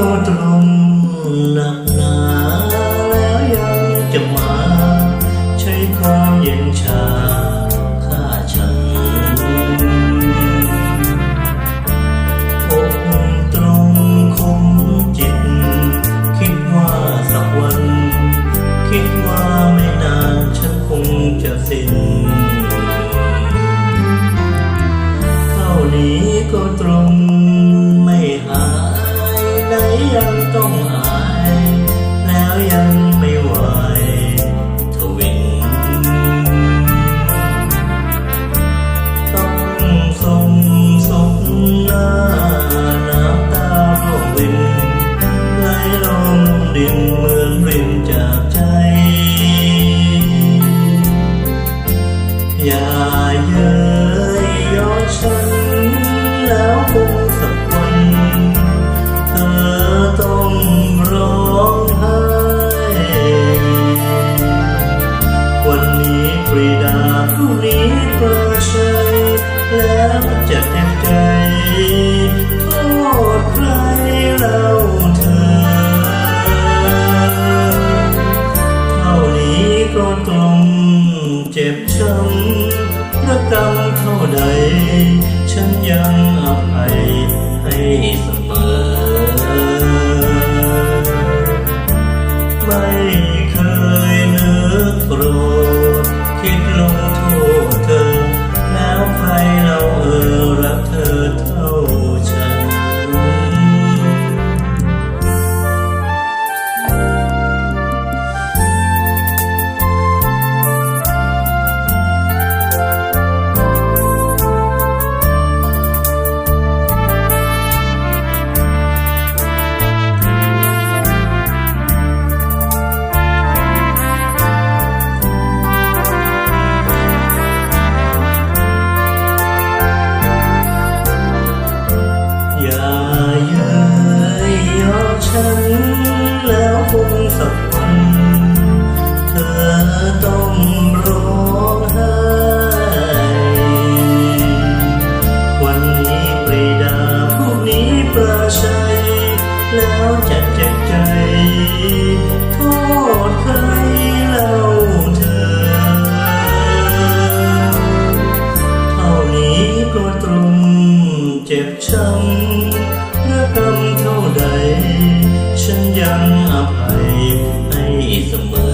ก็ตรงหนักหนาแล้วยังจะมา ใช้ความเย็นชาฆ่าฉันอกตรงคมจิต คิดว่าสักวัน คิดว่าไม่นานฉันคงจะสิ้นเท่านี้ก็ตรงายไหนยังต้องอายแล้วยังไม่ไหวทวินต้ เจ็บช้ำระกำเท่าใด ฉันยังอภัย แล้วจะเจ็บใจ โทษใครเล่าเธอ เท่านี้ก็ตรงเจ็บช้ำระกำเท่าใด ฉันยังอภัยไม่เสมอ